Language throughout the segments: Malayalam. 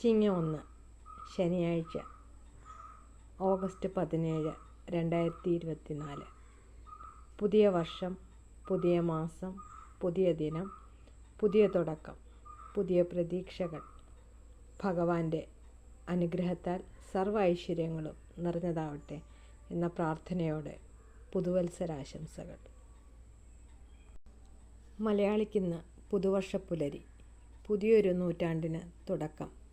ചിങ്ങ ഒന്ന് ശനിയാഴ്ച ഓഗസ്റ്റ് പതിനേഴ് രണ്ടായിരത്തി ഇരുപത്തി നാല് പുതിയ വർഷം പുതിയ മാസം പുതിയ ദിനം പുതിയ തുടക്കം പുതിയ പ്രതീക്ഷകൾ. ഭഗവാന്റെ അനുഗ്രഹത്താൽ സർവ ഐശ്വര്യങ്ങളും നിറഞ്ഞതാവട്ടെ എന്ന പ്രാർത്ഥനയോടെ പുതുവത്സരാശംസകൾ. മലയാളിക്കിന്ന് പുതുവർഷ പുലരി പുതിയൊരു നൂറ്റാണ്ടിന് തുടക്കം.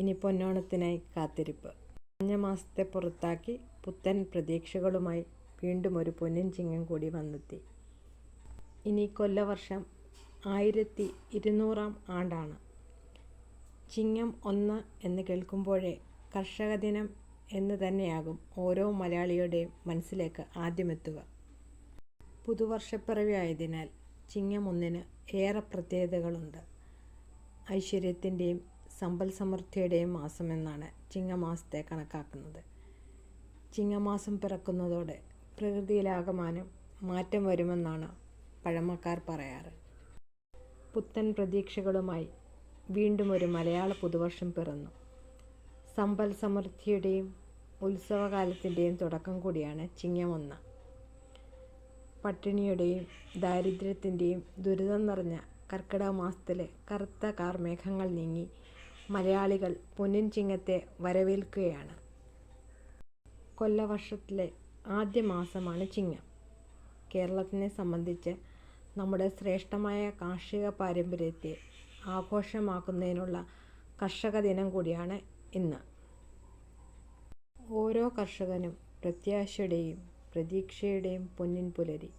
ഇനി പൊന്നോണത്തിനായി കാത്തിരിപ്പ്. കഴിഞ്ഞ മാസത്തെ പുറത്താക്കി പുത്തൻ പ്രതീക്ഷകളുമായി വീണ്ടും ഒരു പൊന്നിൻ ചിങ്ങം കൂടി വന്നെത്തി. ഇനി കൊല്ലവർഷം ആയിരത്തി ഇരുന്നൂറാം ആണ്ടാണ്. ചിങ്ങം ഒന്ന് എന്ന് കേൾക്കുമ്പോഴേ കർഷക ദിനം എന്ന് തന്നെയാകും ഓരോ മലയാളിയുടെയും മനസ്സിലേക്ക് ആദ്യമെത്തുക. പുതുവർഷപ്പിറവി ആയതിനാൽ ചിങ്ങം ഒന്നിന് ഏറെ പ്രത്യേകതകളുണ്ട്. ഐശ്വര്യത്തിന്റെയും സമ്പൽ സമൃദ്ധിയുടെയും മാസമെന്നാണ് ചിങ്ങമാസത്തെ കണക്കാക്കുന്നത്. ചിങ്ങമാസം പിറക്കുന്നതോടെ പ്രകൃതിയിലാകമാനം മാറ്റം വരുമെന്നാണ് പഴമക്കാർ പറയാറ്. പുത്തൻ പ്രതീക്ഷകളുമായി വീണ്ടും ഒരു മലയാള പുതുവർഷം പിറന്നു. സമ്പൽ സമൃദ്ധിയുടെയും ഉത്സവകാലത്തിന്റെയും തുടക്കം കൂടിയാണ് ചിങ്ങമൊന്ന. പട്ടിണിയുടെയും ദാരിദ്ര്യത്തിന്റെയും ദുരിതം നിറഞ്ഞ കർക്കിടക മാസത്തിലെ കറുത്ത കാർമേഘങ്ങൾ നീങ്ങി മലയാളികൾ പൊന്നിൻ ചിങ്ങത്തെ വരവേൽക്കുകയാണ്. കൊല്ലവർഷത്തിലെ ആദ്യ മാസമാണ് ചിങ്ങം. കേരളത്തിനെ സംബന്ധിച്ച് നമ്മുടെ ശ്രേഷ്ഠമായ കാർഷിക പാരമ്പര്യത്തെ ആഘോഷമാക്കുന്നതിനുള്ള കർഷക ദിനം കൂടിയാണ് ഇന്ന്. ഓരോ കർഷകനും പ്രത്യാശയുടെയും പ്രതീക്ഷയുടെയും പൊന്നിൻ പുലരി.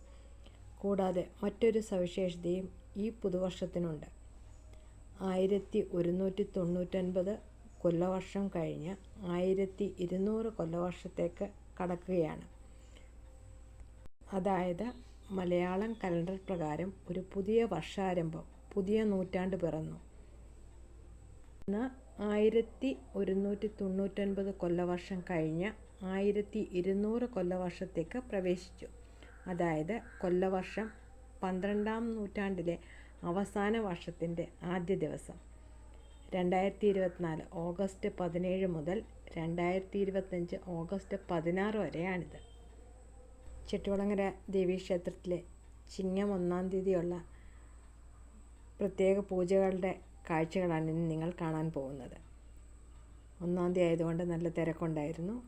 കൂടാതെ മറ്റൊരു സവിശേഷതയും ഈ പുതുവർഷത്തിനുണ്ട്. ആയിരത്തി ഒരുന്നൂറ്റി തൊണ്ണൂറ്റൊൻപത് കൊല്ലവർഷം കഴിഞ്ഞ് ആയിരത്തി ഇരുന്നൂറ് കൊല്ലവർഷത്തേക്ക് കടക്കുകയാണ്. അതായത് മലയാളം കലണ്ടർ പ്രകാരം ഒരു പുതിയ വർഷാരംഭം പുതിയ നൂറ്റാണ്ട് പിറന്നു. ഇന്ന് ആയിരത്തി ഒരുന്നൂറ്റി തൊണ്ണൂറ്റൊൻപത് കൊല്ലവർഷം കഴിഞ്ഞ് ആയിരത്തി ഇരുന്നൂറ് കൊല്ലവർഷത്തേക്ക് പ്രവേശിച്ചു. അതായത് കൊല്ലവർഷം പന്ത്രണ്ടാം നൂറ്റാണ്ടിലെ അവസാന വർഷത്തിന്റെ ആദ്യ ദിവസം. രണ്ടായിരത്തി ഇരുപത്തിനാല് ഓഗസ്റ്റ് പതിനേഴ് മുതൽ രണ്ടായിരത്തി ഇരുപത്തഞ്ച് ഓഗസ്റ്റ് പതിനാറ് വരെയാണിത്. ചെട്ടുകുളങ്ങര ദേവീക്ഷേത്രത്തിലെ ചിങ്ങം ഒന്നാം തീയതിയുള്ള പ്രത്യേക പൂജകളുടെ കാഴ്ചകളാണ് ഇന്ന് നിങ്ങൾ കാണാൻ പോകുന്നത്. ഒന്നാം തീയതി ആയതുകൊണ്ട് നല്ല തിരക്കുണ്ടായിരുന്നു.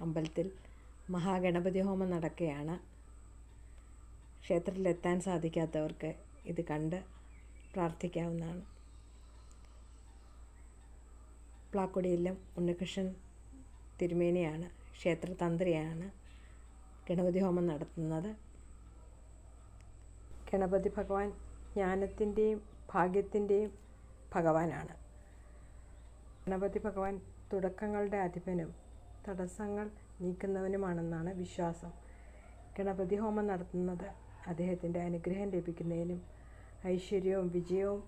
അമ്പലത്തിൽ മഹാഗണപതി ഹോമം നടക്കുകയാണ്. ക്ഷേത്രത്തിലെത്താൻ സാധിക്കാത്തവർക്ക് ഇത് കണ്ട് പ്രാർത്ഥിക്കാവുന്നതാണ്. പ്ലാക്കൊടിയിലും ഉണ്ണികൃഷ്ണൻ തിരുമേനിയാണ് ക്ഷേത്രതന്ത്രിയാണ് ഗണപതി ഹോമം നടത്തുന്നത്. ഗണപതി ഭഗവാൻ ജ്ഞാനത്തിന്റെയും ഭാഗ്യത്തിന്റെയും ഭഗവാനാണ്. ഗണപതി ഭഗവാൻ തുടക്കങ്ങളുടെ അധിപനും തടസ്സങ്ങൾ നീക്കുന്നവനുമാണെന്നാണ് വിശ്വാസം. ഗണപതി ഹോമം നടത്തുന്നത് അദ്ദേഹത്തിന്റെ അനുഗ്രഹം ലഭിക്കുന്നതിനും ഐശ്വര്യവും വിജയവും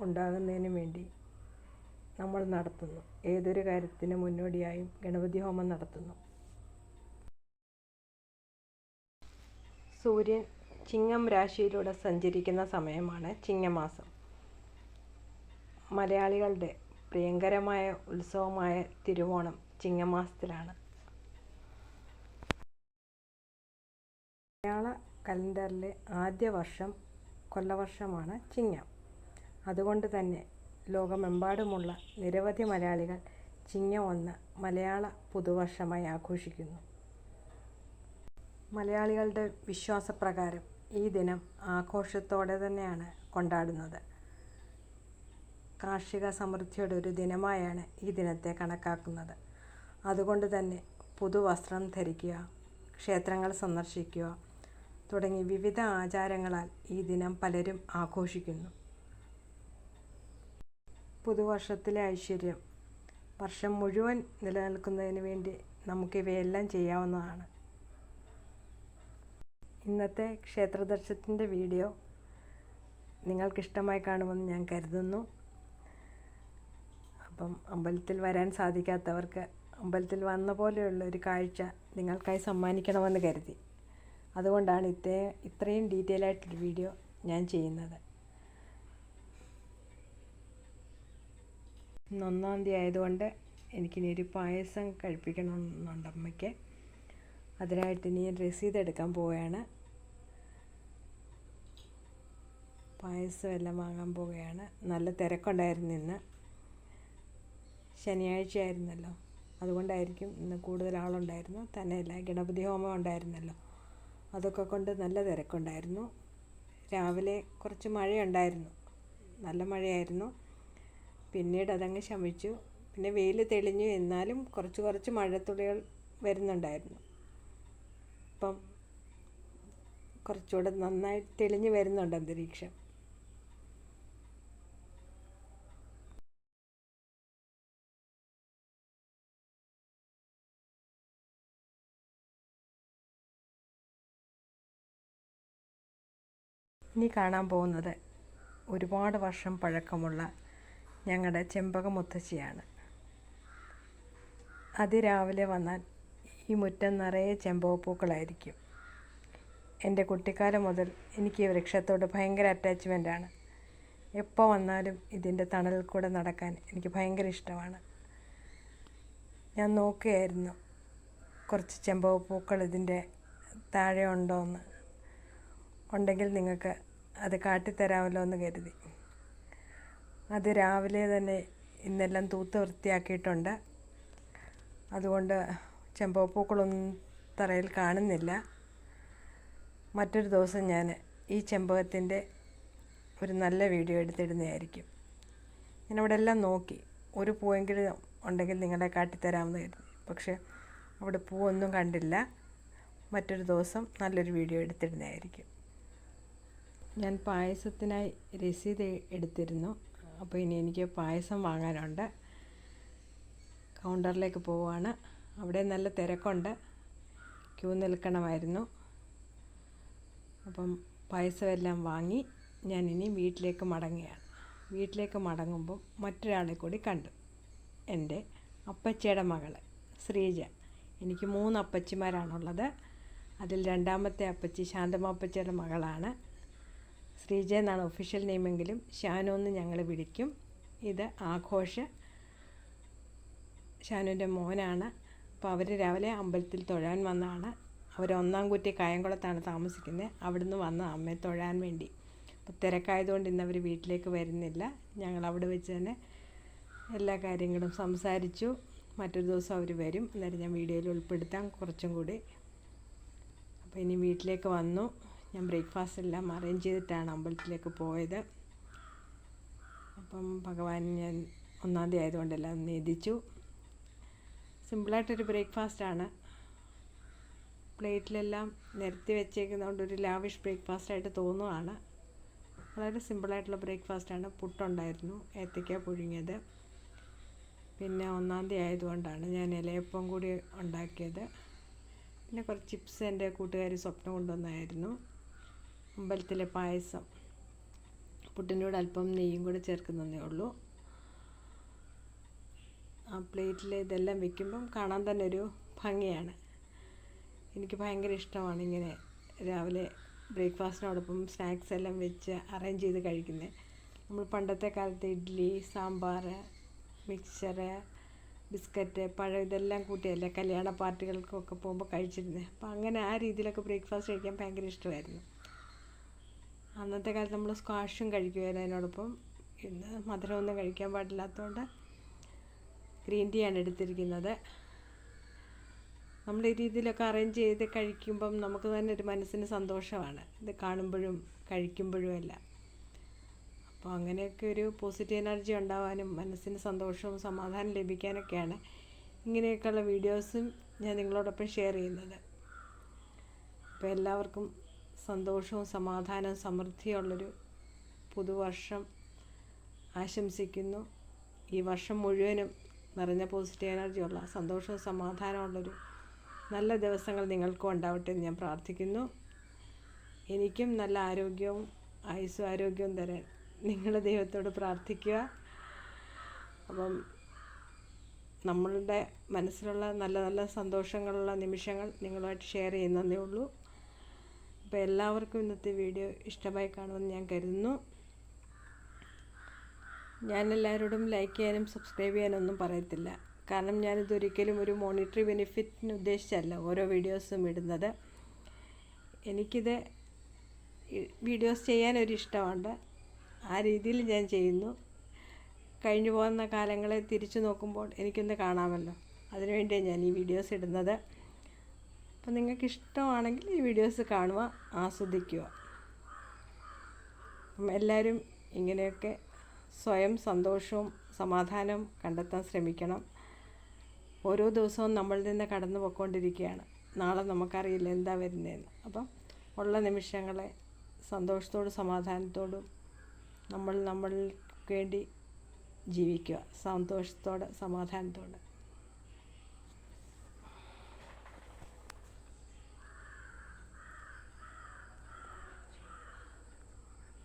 ഉണ്ടാകുന്നതിനും വേണ്ടി നമ്മൾ നടത്തുന്നു. ഏതൊരു കാര്യത്തിന് മുന്നോടിയായും ഗണപതി ഹോമം നടത്തുന്നു. സൂര്യൻ ചിങ്ങം രാശിയിലൂടെ സഞ്ചരിക്കുന്ന സമയമാണ് ചിങ്ങമാസം. മലയാളികളുടെ പ്രിയങ്കരമായ ഉത്സവമായ തിരുവോണം ചിങ്ങമാസത്തിലാണ്. മലയാള കലണ്ടറിലെ ആദ്യ വർഷം കൊല്ലവർഷമാണ് ചിങ്ങം. അതുകൊണ്ട് തന്നെ ലോകമെമ്പാടുമുള്ള നിരവധി മലയാളികൾ ചിങ്ങം ഒന്ന് മലയാള പുതുവർഷമായി ആഘോഷിക്കുന്നു. മലയാളികളുടെ വിശ്വാസപ്രകാരം ഈ ദിനം ആഘോഷത്തോടെ തന്നെയാണ് കൊണ്ടാടുന്നത്. കാർഷിക സമൃദ്ധിയുടെ ഒരു ദിനമായാണ് ഈ ദിനത്തെ കണക്കാക്കുന്നത്. അതുകൊണ്ട് തന്നെ പുതുവസ്ത്രം ധരിക്കുക ക്ഷേത്രങ്ങൾ സന്ദർശിക്കുക തുടങ്ങി വിവിധ ആചാരങ്ങളാൽ ഈ ദിനം പലരും ആഘോഷിക്കുന്നു. പുതുവർഷത്തിലെ ഐശ്വര്യം വർഷം മുഴുവൻ നിലനിൽക്കുന്നതിന് വേണ്ടി നമുക്കിവയെല്ലാം ചെയ്യാവുന്നതാണ്. ഇന്നത്തെ ക്ഷേത്രദർശനത്തിന്റെ വീഡിയോ നിങ്ങൾക്കിഷ്ടമായി കാണുമെന്ന് ഞാൻ കരുതുന്നു. അപ്പം അമ്പലത്തിൽ വരാൻ സാധിക്കാത്തവർക്ക് അമ്പലത്തിൽ വന്ന പോലെയുള്ള ഒരു കാഴ്ച നിങ്ങൾക്കായി സമ്മാനിക്കണമെന്ന് കരുതി. അതുകൊണ്ടാണ് ഇത്രയും ഇത്രയും ഡീറ്റെയിൽ ആയിട്ടൊരു വീഡിയോ ഞാൻ ചെയ്യുന്നത്. ഒന്നാം തീയതി ആയതുകൊണ്ട് എനിക്കിനി ഒരു പായസം കഴിപ്പിക്കണമെന്നുണ്ട് അമ്മയ്ക്ക് അതിനായിട്ട് ഇനി രസീത് എടുക്കാൻ പോവുകയാണ്. പായസം എല്ലാം വാങ്ങാൻ പോവുകയാണ്. നല്ല തിരക്കുണ്ടായിരുന്നു ഇന്ന്. ശനിയാഴ്ച ആയിരുന്നല്ലോ അതുകൊണ്ടായിരിക്കും ഇന്ന് കൂടുതൽ ആളുണ്ടായിരുന്നു. തന്നെയല്ല ഗണപതി ഹോമം ഉണ്ടായിരുന്നല്ലോ. അതൊക്കെ കൊണ്ട് നല്ല തിരക്കുണ്ടായിരുന്നു. രാവിലെ കുറച്ച് മഴയുണ്ടായിരുന്നു. നല്ല മഴയായിരുന്നു. പിന്നീട് അതങ്ങ് ശമിച്ചു. പിന്നെ വെയിൽ തെളിഞ്ഞു. എന്നാലും കുറച്ച് കുറച്ച് മഴത്തുള്ളികൾ വരുന്നുണ്ടായിരുന്നു. ഇപ്പം കുറച്ചുകൂടെ നന്നായി തെളിഞ്ഞു വരുന്നുണ്ട് അന്തരീക്ഷം. ഇനി കാണാൻ പോകുന്നത് ഒരുപാട് വർഷം പഴക്കമുള്ള ഞങ്ങളുടെ ചെമ്പക മുത്തശ്ശിയാണ്. അതിരാവിലെ വന്നാൽ ഈ മുറ്റം നിറയെ ചെമ്പകപ്പൂക്കളായിരിക്കും. എന്റെ കുട്ടിക്കാലം മുതൽ എനിക്ക് ഈ വൃക്ഷത്തോട് ഭയങ്കര അറ്റാച്ച്മെന്റാണ് എപ്പോൾ വന്നാലും ഇതിന്റെ തണലിൽ കൂടെ നടക്കാൻ എനിക്ക് ഭയങ്കര ഇഷ്ടമാണ്. ഞാൻ നോക്കുകയായിരുന്നു കുറച്ച് ചെമ്പകപ്പൂക്കൾ ഇതിന്റെ താഴെ ഉണ്ടോ എന്ന് ഉണ്ടെങ്കിൽ നിങ്ങൾക്ക് അത് കാട്ടിത്തരാമല്ലോ എന്ന് കരുതി. അത് രാവിലെ തന്നെ ഇന്നെല്ലാം തൂത്ത് വൃത്തിയാക്കിയിട്ടുണ്ട്. അതുകൊണ്ട് ചെമ്പകപ്പൂക്കളൊന്നും തറയിൽ കാണുന്നില്ല. മറ്റൊരു ദിവസം ഞാൻ ഈ ചെമ്പകത്തിന്റെ ഒരു നല്ല വീഡിയോ എടുത്തിടുന്നതായിരിക്കും. ഞാൻ അവിടെ എല്ലാം നോക്കി. ഒരു പൂവെങ്കിലും ഉണ്ടെങ്കിൽ നിങ്ങളെ കാട്ടിത്തരാമെന്ന് കരുതി. പക്ഷേ അവിടെ പൂവൊന്നും കണ്ടില്ല. മറ്റൊരു ദിവസം നല്ലൊരു വീഡിയോ എടുത്തിടുന്നതായിരിക്കും. ഞാൻ പായസത്തിനായി രസീത് എടുത്തിരുന്നു. അപ്പോൾ ഇനി എനിക്ക് പായസം വാങ്ങാനുണ്ട്. കൗണ്ടറിലേക്ക് പോവുകയാണ് അവിടെ നല്ല തിരക്കുണ്ട്. ക്യൂ നിൽക്കണമായിരുന്നു. അപ്പം പായസമെല്ലാം വാങ്ങി ഞാൻ ഇനി വീട്ടിലേക്ക് മടങ്ങുകയാണ്. വീട്ടിലേക്ക് മടങ്ങുമ്പോൾ മറ്റൊരാളെ കൂടി കണ്ടു. എന്റെ അപ്പച്ചിയുടെ മകൾ ശ്രീജ. എനിക്ക് മൂന്ന് അപ്പച്ചിമാരാണുള്ളത്. അതിൽ രണ്ടാമത്തെ അപ്പച്ചി ശാന്തമ്മ അപ്പച്ചിയുടെ മകളാണ്. ശ്രീജ എന്നാണ് ഒഫീഷ്യൽ നെയിമെങ്കിലും ഷാനു എന്ന് ഞങ്ങൾ വിളിക്കും. ഇത് ആഘോഷ ഷാനുവിന്റെ മോനാണ്. അപ്പോൾ അവർ രാവിലെ അമ്പലത്തിൽ തൊഴാൻ വന്നതാണ്. അവർ ഒന്നാം കുറ്റി കായംകുളത്താണ് താമസിക്കുന്നത്. അവിടുന്ന് വന്ന അമ്മയെ തൊഴാൻ വേണ്ടി. അപ്പോൾ തിരക്കായതുകൊണ്ട് ഇന്ന് അവർ വീട്ടിലേക്ക് വരുന്നില്ല. ഞങ്ങൾ അവിടെ വെച്ച് തന്നെ എല്ലാ കാര്യങ്ങളും സംസാരിച്ചു. മറ്റൊരു ദിവസം അവർ വരും. അന്നേരം ഞാൻ വീഡിയോയിൽ ഉൾപ്പെടുത്താം കുറച്ചും കൂടി. അപ്പോൾ ഇനി വീട്ടിലേക്ക് വന്നു. ഞാൻ ബ്രേക്ക്ഫാസ്റ്റ് എല്ലാം അറേഞ്ച് ചെയ്തിട്ടാണ് അമ്പലത്തിലേക്ക് പോയത്. അപ്പം ഭഗവാൻ ഞാൻ ഒന്നാം തീയതി ആയതുകൊണ്ട് എല്ലാം നീതിച്ചു സിമ്പിളായിട്ടൊരു ബ്രേക്ക്ഫാസ്റ്റാണ് പ്ലേറ്റിലെല്ലാം നിരത്തി വെച്ചേക്കുന്നതുകൊണ്ട് ഒരു ലാവിഷ് ബ്രേക്ക്ഫാസ്റ്റായിട്ട് തോന്നുവാണ്. വളരെ സിമ്പിളായിട്ടുള്ള ബ്രേക്ക്ഫാസ്റ്റാണ് പുട്ടുണ്ടായിരുന്നു ഏത്തയ്ക്ക പുഴുങ്ങിയത്. പിന്നെ ഒന്നാം തീയതി ആയതുകൊണ്ടാണ് ഞാൻ ഇലയപ്പം കൂടി ഉണ്ടാക്കിയത്. പിന്നെ കുറച്ച് ചിപ്സ് എന്റെ കൂട്ടുകാർ സ്വപ്നം കൊണ്ടുവന്നായിരുന്നു. അമ്പലത്തിലെ പായസം. പുട്ടിനോട് അല്പം നെയ്യും കൂടെ ചേർക്കുന്നതേ ഉള്ളൂ. ആ പ്ലേറ്റിൽ ഇതെല്ലാം വെക്കുമ്പം കാണാൻ തന്നെ ഒരു ഭംഗിയാണ്. എനിക്ക് ഭയങ്കര ഇഷ്ടമാണ് ഇങ്ങനെ രാവിലെ ബ്രേക്ക്ഫാസ്റ്റിനോടൊപ്പം സ്നാക്സ് എല്ലാം വെച്ച് അറേഞ്ച് ചെയ്ത് കഴിക്കുന്നത് നമ്മൾ പണ്ടത്തെ കാലത്ത് ഇഡ്ഡലി സാമ്പാർ മിക്സർ ബിസ്ക്കറ്റ് പഴം ഇതെല്ലാം കൂട്ടിയല്ലേ കല്യാണ പാർട്ടികൾക്കൊക്കെ പോകുമ്പോൾ കഴിച്ചിരുന്നത് അപ്പോൾ അങ്ങനെ ആ രീതിയിലൊക്കെ ബ്രേക്ക്ഫാസ്റ്റ് കഴിക്കാൻ ഭയങ്കര ഇഷ്ടമായിരുന്നു. അന്നത്തെ കാലത്ത് നമ്മൾ സ്ക്വാഷും കഴിക്കുമായിരുന്നു അതിനോടൊപ്പം ഇന്ന് മധുരമൊന്നും കഴിക്കാൻ പാടില്ലാത്തതുകൊണ്ട് ഗ്രീൻ ടീ ആണ് എടുത്തിരിക്കുന്നത്. നമ്മൾ ഈ രീതിയിലൊക്കെ അറേഞ്ച് ചെയ്ത് കഴിക്കുമ്പം നമുക്ക് തന്നെ ഒരു മനസ്സിന് സന്തോഷമാണ്. ഇത് കാണുമ്പോഴും കഴിക്കുമ്പോഴും എല്ലാം. അപ്പോൾ അങ്ങനെയൊക്കെ ഒരു പോസിറ്റീവ് എനർജി ഉണ്ടാവാനും മനസ്സിന് സന്തോഷവും സമാധാനം ലഭിക്കാനൊക്കെയാണ് ഇങ്ങനെയൊക്കെയുള്ള വീഡിയോസും ഞാൻ നിങ്ങളോടൊപ്പം ഷെയർ ചെയ്യുന്നത്. അപ്പോൾ എല്ലാവർക്കും സന്തോഷവും സമാധാനവും സമൃദ്ധിയുള്ളൊരു പുതുവർഷം ആശംസിക്കുന്നു. ഈ വർഷം മുഴുവനും നിറഞ്ഞ പോസിറ്റീവ് എനർജിയുള്ള സന്തോഷവും സമാധാനമുള്ളൊരു നല്ല ദിവസങ്ങൾ നിങ്ങൾക്കും ഉണ്ടാവട്ടെ എന്ന് ഞാൻ പ്രാർത്ഥിക്കുന്നു. എനിക്കും നല്ല ആരോഗ്യവും ആയുസ്സും ആരോഗ്യവും തരാൻ നിങ്ങൾ ദൈവത്തോട് പ്രാർത്ഥിക്കുക. അപ്പം നമ്മളുടെ മനസ്സിലുള്ള നല്ല നല്ല സന്തോഷങ്ങളുള്ള നിമിഷങ്ങൾ നിങ്ങളുമായിട്ട് ഷെയർ ചെയ്യുന്നതേ ഉള്ളൂ. അപ്പോൾ എല്ലാവർക്കും ഇന്നത്തെ വീഡിയോ ഇഷ്ടമായി കാണുമെന്ന് ഞാൻ കരുതുന്നു. ഞാൻ എല്ലാവരോടും ലൈക്ക് ചെയ്യാനും സബ്സ്ക്രൈബ് ചെയ്യാനൊന്നും പറയത്തില്ല. കാരണം ഞാനിതൊരിക്കലും ഒരു മോണിറ്ററി ബെനിഫിറ്റിന് ഉദ്ദേശിച്ചല്ല ഓരോ വീഡിയോസും ഇടുന്നത്. എനിക്കിത് വീഡിയോസ് ചെയ്യാനൊരു ഇഷ്ടമുണ്ട് ആ രീതിയിൽ ഞാൻ ചെയ്യുന്നു. കഴിഞ്ഞു പോകുന്ന കാലങ്ങളെ തിരിച്ചു നോക്കുമ്പോൾ എനിക്കൊന്ന് കാണാമല്ലോ. അതിനുവേണ്ടിയാണ് ഞാൻ ഈ വീഡിയോസ് ഇടുന്നത്. അപ്പം നിങ്ങൾക്ക് ഇഷ്ടമാണെങ്കിൽ ഈ വീഡിയോസ് കാണുക ആസ്വദിക്കുക. എല്ലാവരും ഇങ്ങനെയൊക്കെ സ്വയം സന്തോഷവും സമാധാനവും കണ്ടെത്താൻ ശ്രമിക്കണം. ഓരോ ദിവസവും നമ്മളിൽ നിന്ന് കടന്നു പോയിക്കൊണ്ടിരിക്കുകയാണ്. നാളെ നമുക്കറിയില്ല എന്താ വരുന്നതെന്ന്. അപ്പം ഉള്ള നിമിഷങ്ങളെ സന്തോഷത്തോടും സമാധാനത്തോടും നമ്മൾ നമ്മൾക്ക് വേണ്ടി ജീവിക്കുക. സന്തോഷത്തോടെ സമാധാനത്തോടെ.